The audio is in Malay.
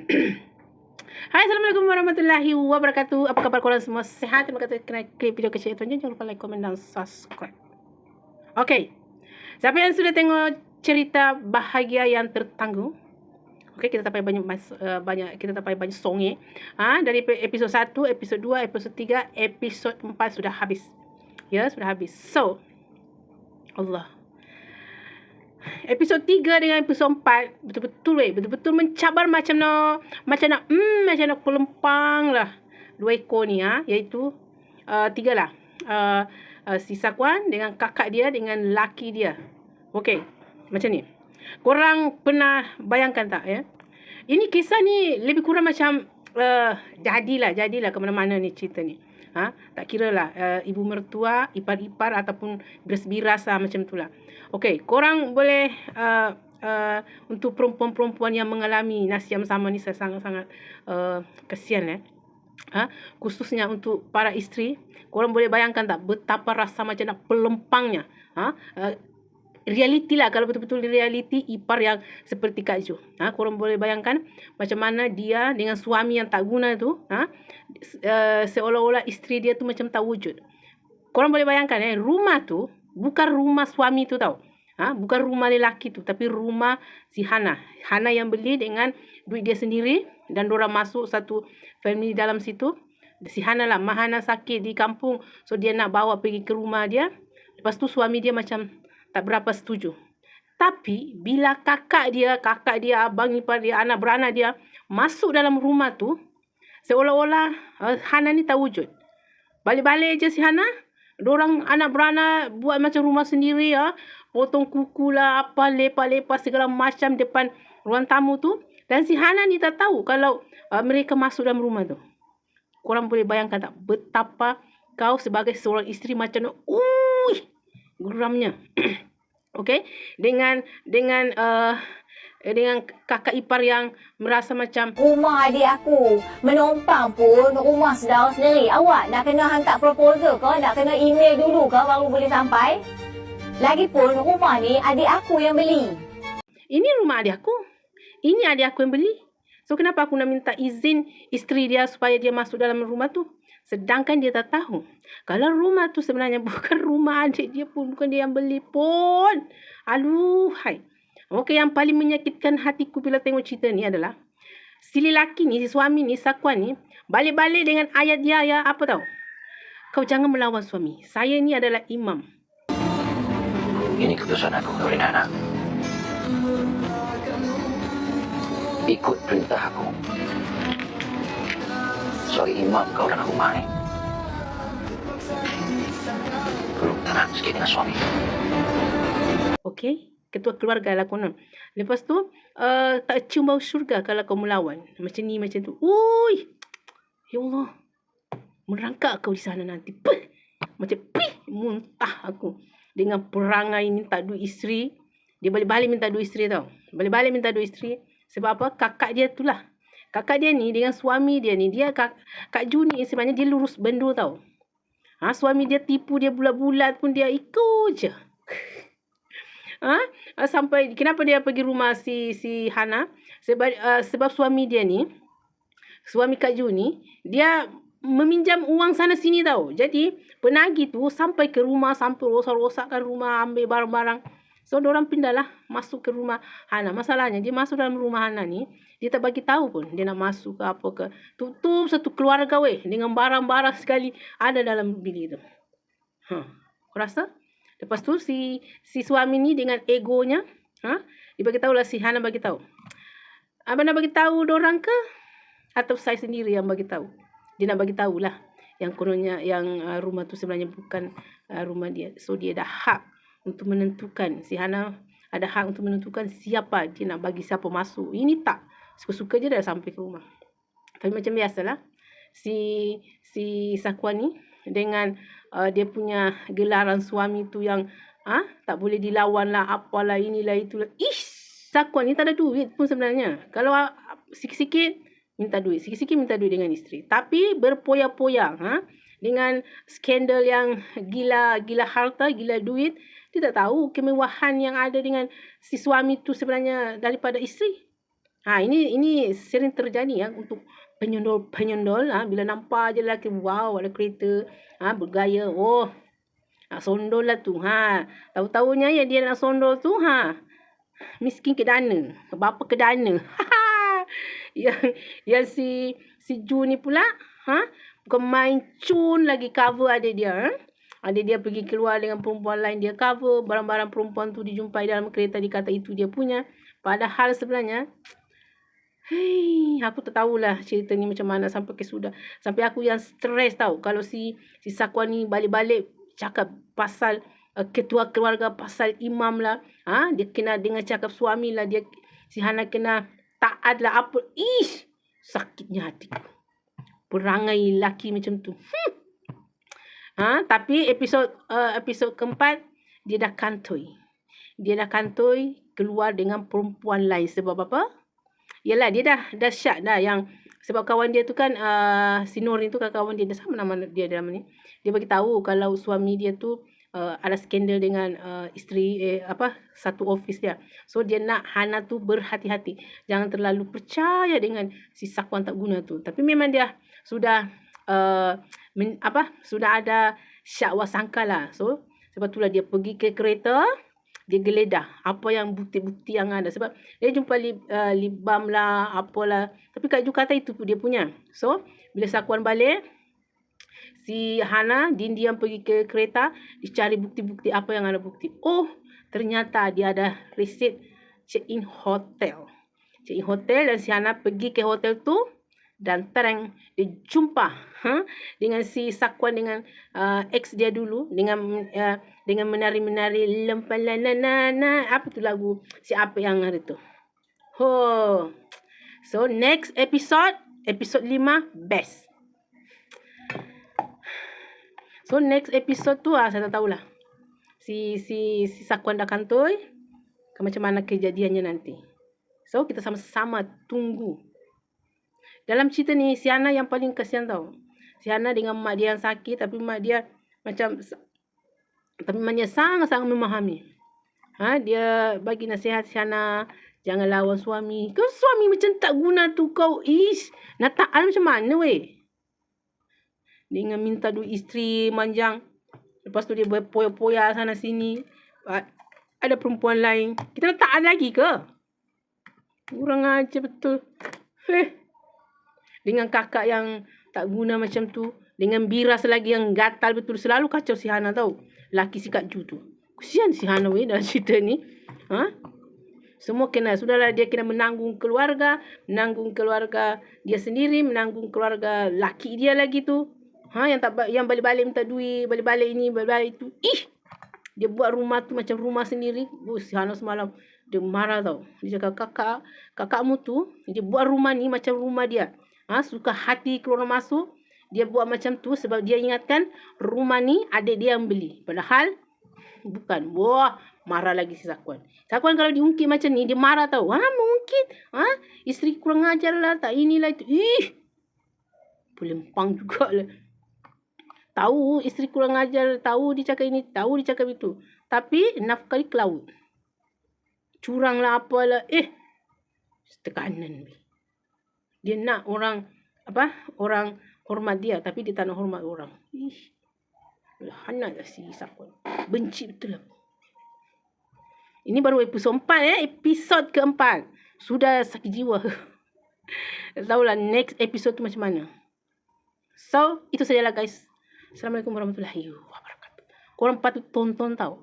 Hai, Assalamualaikum warahmatullahi wabarakatuh. Apa khabar korang semua? Sehat? Terima kasih kena klik video kecil itu. Jangan lupa like, komen dan subscribe. Okay. Siapa yang sudah tengok cerita bahagia yang tertangguh? Okay, kita tak payah banyak uh, banyak kita tak payah banyak song eh. Ha, dari episod 1, episod 2, episod 3, episod 4 sudah habis. Ya, sudah habis. So, Allah episod 3 dengan episod 4 betul-betul weh. Betul-betul mencabar macam nak macam nak hmm macam nak pelempang lah. Dua ekor ni ha iaitu uh, tiga lah. Uh, uh, si Sakwan dengan kakak dia dengan laki dia. Okey macam ni. Korang pernah bayangkan tak ya? Ini kisah ni lebih kurang macam uh, jadilah jadilah ke mana-mana ni cerita ni. Ha? Tak kira lah uh, ibu mertua ipar-ipar ataupun biras-biras lah macam tu lah. Okey korang boleh uh, uh, untuk perempuan-perempuan yang mengalami nasib yang sama ni saya sangat-sangat uh, kesian eh. Ha? Khususnya untuk para isteri korang boleh bayangkan tak betapa rasa macam nak pelempangnya. Ha? Uh, realiti lah kalau betul-betul realiti ipar yang seperti Kak Jo. Ha, korang boleh bayangkan macam mana dia dengan suami yang tak guna tu, ha, uh, seolah-olah isteri dia tu macam tak wujud. Korang boleh bayangkan eh, rumah tu bukan rumah suami tu tau. Ha, bukan rumah lelaki tu tapi rumah si Hana. Hana yang beli dengan duit dia sendiri dan orang masuk satu family dalam situ. Si Hana lah, Mahana sakit di kampung. So dia nak bawa pergi ke rumah dia. Lepas tu suami dia macam tak berapa setuju. Tapi bila kakak dia, kakak dia, abang ipar dia, anak beranak dia masuk dalam rumah tu, seolah-olah uh, Hana ni tak wujud. Balik-balik je si Hana, orang anak beranak buat macam rumah sendiri ya, potong kuku lah, apa lepas-lepas segala macam depan ruang tamu tu. Dan si Hana ni tak tahu kalau uh, mereka masuk dalam rumah tu. Korang boleh bayangkan tak betapa kau sebagai seorang isteri macam, ui, geramnya. Okey, dengan dengan uh, dengan kakak ipar yang merasa macam rumah adik aku menumpang pun rumah saudara sendiri. Awak nak kena hantar proposal ke? Nak kena email dulu ke baru boleh sampai? Lagipun rumah ni adik aku yang beli. Ini rumah adik aku. Ini adik aku yang beli. So kenapa aku nak minta izin isteri dia supaya dia masuk dalam rumah tu? Sedangkan dia tak tahu. Kalau rumah tu sebenarnya bukan rumah adik dia pun. Bukan dia yang beli pun. Aluhai. Okey, yang paling menyakitkan hatiku bila tengok cerita ni adalah. Si lelaki ni, si suami ni, Sakwan ni. Balik-balik dengan ayat dia ya apa tahu. Kau jangan melawan suami. Saya ni adalah imam. Ini keputusan aku, Nurin Anak. Ikut perintah aku sebagai imam kau dalam rumah ni. Perlu tenang sikit dengan suami. Okey, ketua keluarga lah konon. Lepas tu, uh, tak cium bau syurga kalau kau melawan. Macam ni, macam tu. Ui! Ya Allah. Merangkak kau di sana nanti. Puh! Macam pih! Muntah aku. Dengan perangai minta duit isteri. Dia balik-balik minta duit isteri tau. Balik-balik minta duit isteri. Sebab apa? Kakak dia tu lah Kakak dia ni dengan suami dia ni, dia kak, Kak Ju ni sebenarnya dia lurus bendu tau. Ha, suami dia tipu dia bulat-bulat pun dia ikut je. ha? Sampai kenapa dia pergi rumah si si Hana? Sebab uh, sebab suami dia ni suami Kak Ju ni dia meminjam uang sana sini tau. Jadi penagih tu sampai ke rumah sampai rosak-rosakkan rumah ambil barang-barang. So, orang pindahlah masuk ke rumah Hana. Masalahnya, dia masuk dalam rumah Hana ni, dia tak bagi tahu pun dia nak masuk ke apa ke. Tutup satu keluarga weh dengan barang-barang sekali ada dalam bilik tu. Ha. Kau rasa? Lepas tu si si suami ni dengan egonya, ha? Dia bagi tahu lah si Hana bagi tahu. Abang nak bagi tahu orang ke? Atau saya sendiri yang bagi tahu? Dia nak bagi tahulah yang kononnya yang uh, rumah tu sebenarnya bukan uh, rumah dia. So dia dah hak untuk menentukan si Hana ada hak untuk menentukan siapa dia nak bagi siapa masuk. Ini tak suka-suka je dah sampai ke rumah. Tapi macam biasalah si si Sakwan ni dengan uh, dia punya gelaran suami tu yang ah ha, tak boleh dilawan lah apalah inilah itulah. Ish, Sakwan ni tak ada duit pun sebenarnya. Kalau uh, sikit-sikit minta duit, sikit-sikit minta duit dengan isteri. Tapi berpoya-poya ha dengan skandal yang gila gila harta, gila duit dia tak tahu kemewahan yang ada dengan si suami tu sebenarnya daripada isteri. Ha ini ini sering terjadi ya untuk penyondol-penyondol ha, bila nampak je lelaki wow ada kereta ha, bergaya oh nak sondol lah tu ha. Tahu-tahunya ya dia nak sondol tu ha miskin ke dana bapa ke dana. Yang yang si si Ju ni pula ha bukan main cun lagi cover ada dia ha? ada dia pergi keluar dengan perempuan lain dia cover barang-barang perempuan tu dijumpai dalam kereta dikata itu dia punya padahal sebenarnya Hei, aku tak tahulah cerita ni macam mana sampai ke sudah. Sampai aku yang stres tau. Kalau si si Sakwan ni balik-balik cakap pasal uh, ketua keluarga, pasal imam lah. Ha? Dia kena dengan cakap suami lah. Dia, si Hana kena taat lah apa. Ish! Sakitnya hatiku. Perangai laki macam tu. Hmm. Ha? Tapi episod uh, episod keempat, dia dah kantoi. Dia dah kantoi keluar dengan perempuan lain. Sebab apa? Yalah dia dah dah syak dah yang sebab kawan dia tu kan uh, si Nur tu kan kawan dia dah sama nama dia dalam ni. Dia bagi tahu kalau suami dia tu uh, ada skandal dengan uh, isteri eh, apa satu office dia. So dia nak Hana tu berhati-hati. Jangan terlalu percaya dengan si Sakwan tak guna tu. Tapi memang dia sudah uh, men, apa sudah ada syak wasangka lah. So sebab itulah dia pergi ke kereta dia geledah apa yang bukti-bukti yang ada sebab dia jumpa li, uh, libam lah apalah tapi Kak Ju kata itu dia punya so bila sakuan balik si Hana diam-diam pergi ke kereta dicari bukti-bukti apa yang ada bukti oh ternyata dia ada resit check in hotel check in hotel dan si Hana pergi ke hotel tu dan terang dia jumpa ha, dengan si Sakwan dengan uh, ex dia dulu dengan uh, dengan menari-menari lempalanana apa tu lagu si apa yang ada tu. Ho. So next episode episode 5 best. So next episode tu ah saya tak tahulah. Si si si Sakwan dah kantoi ke macam mana kejadiannya nanti. So kita sama-sama tunggu dalam cerita ni, si Hana yang paling kesian tau. Si Hana dengan mak dia yang sakit, tapi mak dia macam... Tapi mak dia sangat-sangat memahami. Ha, dia bagi nasihat si Hana, jangan lawan suami. Kau suami macam tak guna tu kau. Ish, nak taat macam mana weh? Dengan minta duit isteri manjang. Lepas tu dia berpoya-poya sana sini. Ada perempuan lain. Kita nak taat lagi ke? Kurang aja betul. Eh dengan kakak yang tak guna macam tu, dengan biras lagi yang gatal betul selalu kacau si Hana tau. Laki si Kak Ju tu. Kesian si Hana weh dalam cerita ni. Ha? Semua kena. Sudahlah dia kena menanggung keluarga. Menanggung keluarga dia sendiri. Menanggung keluarga laki dia lagi tu. Ha? Yang tak yang balik-balik minta duit. Balik-balik ini, balik-balik itu. Ih! Dia buat rumah tu macam rumah sendiri. Oh, si Hana semalam. Dia marah tau. Dia cakap, kakak, kakakmu tu. Dia buat rumah ni macam rumah dia ha, suka hati keluar masuk dia buat macam tu sebab dia ingatkan rumah ni adik dia yang beli padahal bukan wah marah lagi si Sakwan Sakwan kalau diungkit macam ni dia marah tau ha mungkin ha isteri kurang ajar lah tak inilah itu ih pelempang lah. Tahu isteri kurang ajar tahu dia cakap ini tahu dia cakap itu. Tapi nafkah ke laut. Curang lah apalah. Eh tekanan ni. Dia nak orang apa orang hormat dia tapi dia tak nak hormat orang. Ih hanat lah si Sakwan benci betul lah ini baru episod empat eh. Episod keempat. Sudah sakit jiwa. Tak lah next episode tu macam mana. So itu sajalah guys Assalamualaikum warahmatullahi wabarakatuh. Korang patut tonton tau